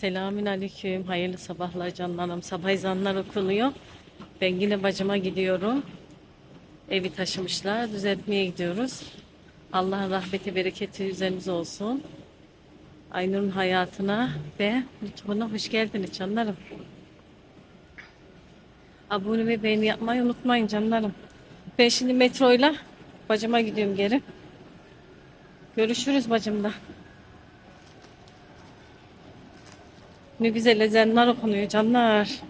Selamün aleyküm. Hayırlı sabahlar canlarım. Sabah ezanlar okunuyor. Ben yine bacıma gidiyorum. Evi taşımışlar. Düzeltmeye gidiyoruz. Allah'ın rahmeti, bereketi üzerinize olsun. Aynur'un hayatına ve lütfuna hoş geldiniz canlarım. Abone ve beğeni yapmayı unutmayın canlarım. Ben şimdi metroyla bacıma gidiyorum geri. Görüşürüz bacımda. Ne güzel ezanlar okunuyor canlar.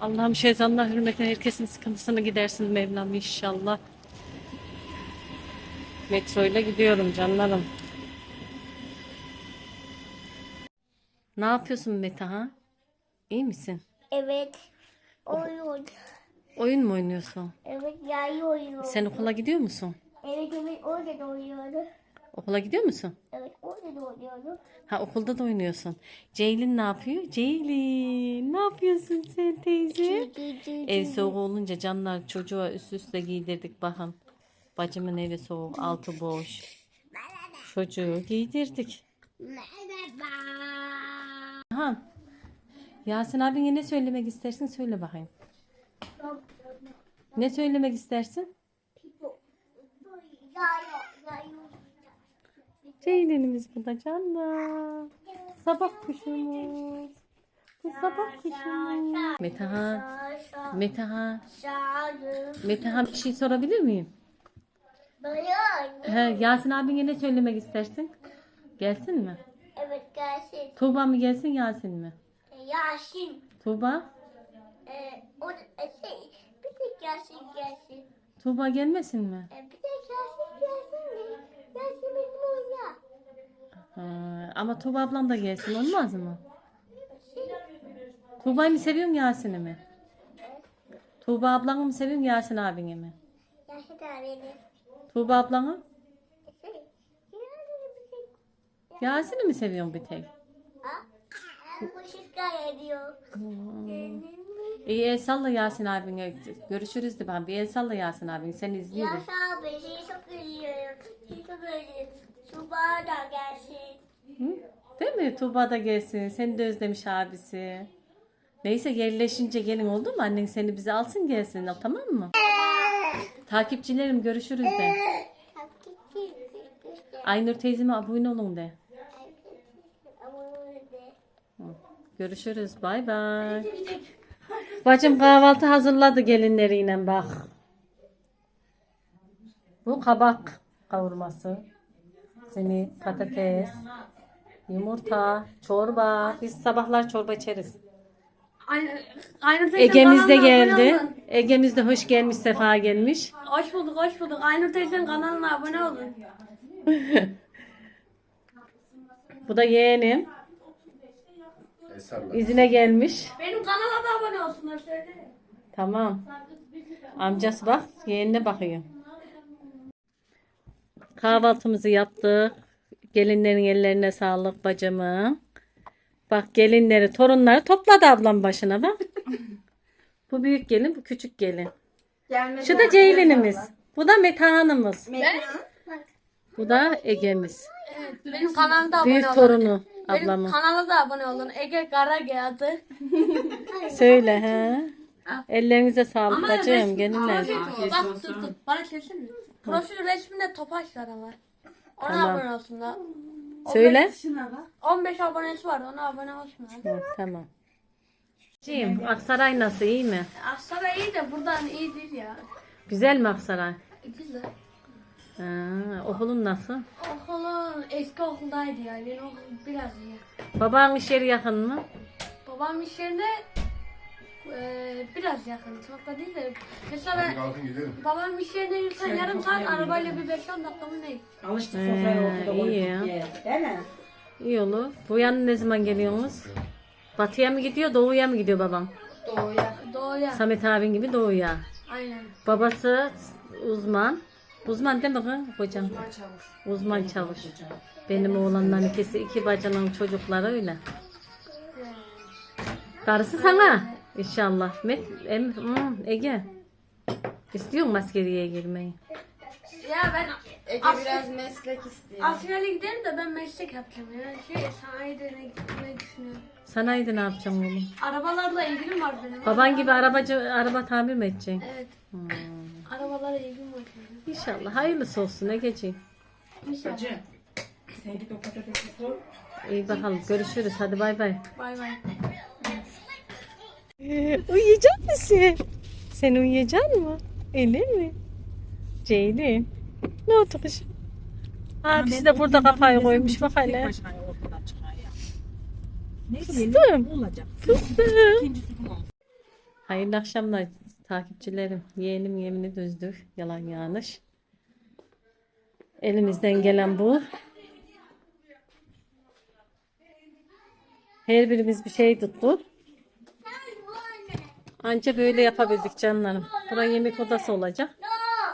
Allah'ım şu ezanlar hürmetine herkesin sıkıntısını gidersin Mevlam inşallah. Metroyla gidiyorum canlarım. Ne yapıyorsun Mete ha? İyi misin? Evet. Oyun. Oyun mu oynuyorsun? Evet yayı oynuyor. Sen okula gidiyor musun? Evet evet orada da oynuyordu. Okula gidiyor musun? Evet orada da oynuyordu. Ha okulda da oynuyorsun. Ceylin ne yapıyor? Ceylin ne yapıyorsun sen teyze? Ev soğuk olunca canlar çocuğa üst üste giydirdik bakın. Bacımın evi soğuk, altı boş. Çocuğu giydirdik. Ha. Yasin abin ne söylemek istersin? Söyle bakayım. Ne söylemek istersin? Yayı yayı. Ceylinimiz bu da canlar. Sabah kuşumuz. Bu sabah kuşumuz. Metehan. Metehan. Metehan bir şey sorabilir miyim? He, Yasin abine ne söylemek istersin? Gelsin mi? Evet gelsin. Tuğba mı gelsin Yasin mi? Yasin. Tuğba? Ee, o e, şey, bir tek Yasin gelsin. Tuğba gelmesin mi? Ee, bir tek Yasin gelsin mi? Yasin benim oyna. Ha, ama Tuğba ablam da gelsin olmaz mı? Tuğba'yı mı seviyorsun Yasin'i mi? Tuğba ablanı mı seviyorsun Yasin abini mi? Yasin abini. Tuğba ablanı? Yasin'i mi seviyorsun bir tek? Ediyor. İyi el salla Yasin abine. Görüşürüz de ben. Bir el salla Yasin abine. Seni izliyorum. Yasin abi seni çok üzüyorum. Seni çok üzüyorum. Bana da gelsin. Hı? Değil mi? Tuğba da gelsin. Seni de özlemiş abisi. Neyse yerleşince gelin oldu mu? Annen seni bize alsın gelsin. Tamam mı? Takipçilerim görüşürüz de. Aynur teyzeme abone olun de. Görüşürüz. Bay bay. Bacım kahvaltı hazırladı gelinleriyle bak. Bu kabak kavurması. Simit, patates, yumurta, çorba. Biz sabahlar çorba içeriz. Aynı, aynı Ege'miz de geldi. Ege'miz de hoş gelmiş, sefa gelmiş. Hoş bulduk, hoş bulduk. Aynur teyzenin kanalına abone olun. Bu da yeğenim. Eserler. İzine gelmiş. Benim kanala da abone olsunlar söyle. Tamam. Amcası bak, yeğenine bakıyor. Kahvaltımızı yaptık. Gelinlerin ellerine sağlık bacımı. Bak gelinleri, torunları topladı ablam başına bak. bu büyük gelin, bu küçük gelin. Şu da Ceylin'imiz. Bu da Metehan'ımız. Bu da Ege'miz. Evet, benim kanalıma da abone Büyük olun. torunu Benim ablamın. kanala da abone olun. Ege Kara geldi. Söyle he. Ellerinize sağlık Ama bacım, gelinler. Bak dur dur. Bana çevirsene. Profil resminde topaçlar var. Ona Tamam. abone olsunlar. Söyle. 15 abonesi var. Ona abone olsunlar. Hı, tamam. Cim, Aksaray nasıl, iyi mi? Aslında iyi de buradan iyi değil ya. Güzel mi Aksaray? Güzel. Ha, okulun nasıl? Okulun eski okuldaydı yani. Benim okul biraz iyi. Babanın iş yeri yakın mı? Babam iş yerine eee, biraz yakın. Çok da değil de. Mesela Kalkın gidelim. babam iş yerine yürüsen yarım saat arabayla bir 5-10 dakika mı ne? Alıştık Ee, sofraya ortada iyi ya. Değil mi? İyi olur. Bu yana ne zaman geliyorsunuz? Batıya mı gidiyor, doğuya mı gidiyor babam? Doğuya. Doğuya. Samet abin gibi doğuya. Aynen. Babası uzman. Uzman değil mi kız hocam? Uzman çavuş. Benim oğlanların ikisi, iki bacının çocukları öyle. Karısı sana inşallah. Met, em, hmm, Ege. İstiyor musun askeriyeye girmeyi? Ya ben Ege Aslı- biraz meslek istiyor. Askere gidelim de ben meslek yapacağım ya. Şey sanayide ne gitmeyi düşünüyorum. Sanayide ne yapacaksın oğlum? Arabalarla ilgim var benim. Baban gibi arabacı araba tamir mi edeceksin? Evet. Hmm. Arabalara ilgim var benim. İnşallah hayırlısı olsun Egeciğim. İnşallah. Hacı. Sen git o patatesi sor. İyi bakalım görüşürüz hadi bay bay. Bay bay. Uyuyacak mısın? Sen uyuyacak mı? Elin mi? Ceylin. Ne oldu kızım? Abisi de burada kafayı koymuş bak hele. Ne Fıstığım. Fıstığım. İkincisi bu olsun. Hayırlı akşamlar takipçilerim. Yeğenim yemini düzdür. Yalan yanlış. Elimizden gelen bu. Her birimiz bir şey tuttu. Anca böyle yapabildik canlarım. Buraya yemek odası olacak.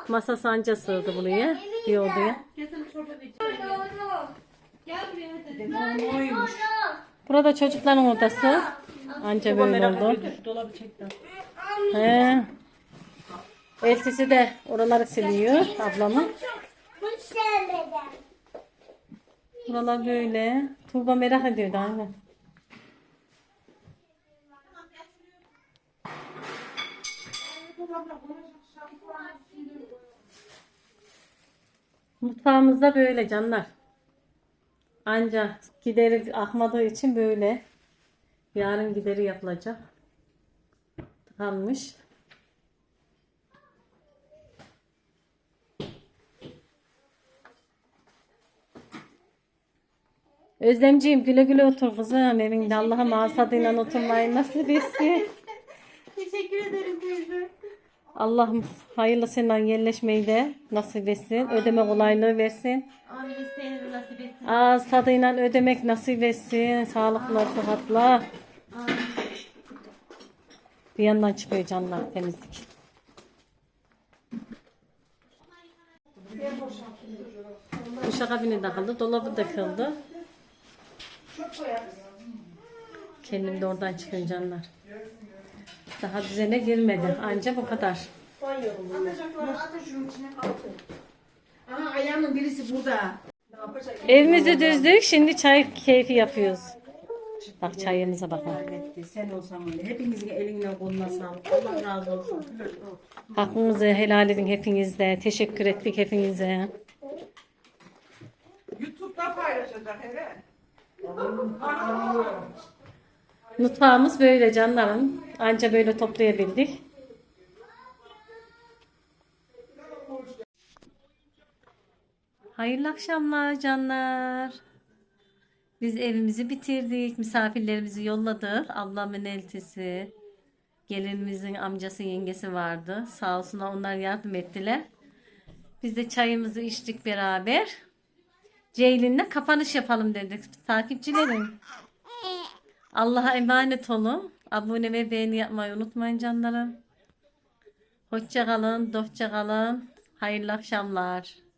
Masası anca sığdı buraya. Bir odaya. Burada çocukların odası. Anca böyle oldu. He. Eltisi de oraları siliyor ablamın. Buralar böyle. Tuğba merak ediyordu anne. Mutfağımızda böyle canlar. Ancak gideri akmadığı için böyle. Yarın gideri yapılacak. Tıkanmış. Özlemciğim güle güle otur kızım evinde Allah'a masadıyla oturmayı nasip etsin. Teşekkür ederim teyze. Allah'ım hayırlısıyla yerleşmeyi de nasip etsin. Ödeme kolaylığı versin. Amin isteğinizi nasip etsin. Ağız tadıyla ödemek nasip etsin. Sağlıkla, sıhhatla. Bir yandan çıkıyor canlar temizlik. Duşakabini de kıldı, dolabı da kıldı. Kendim de oradan çıkıyor canlar. Daha düzene girmedi. Anca bu kadar. Aha ayağının birisi burada. Evimizi düzdük. Şimdi çay keyfi yapıyoruz. Bak çayımıza bakın. Sen olsan öyle. Hepinizin eline koluna sağlık. Allah razı olsun. Hakkınızı helal edin hepiniz de. Teşekkür ettik hepinize. YouTube'da paylaşacak hele. Mutfağımız böyle canlarım. Anca böyle toplayabildik. Hayırlı akşamlar canlar. Biz evimizi bitirdik. Misafirlerimizi yolladık. Ablamın eltisi, gelinimizin amcası, yengesi vardı. Sağ olsunlar onlar yardım ettiler. Biz de çayımızı içtik beraber. Ceylin'le kapanış yapalım dedik. Takipçilerim. Allah'a emanet olun. Abone ve beğeni yapmayı unutmayın canlarım. Hoşça kalın. Hayırlı akşamlar.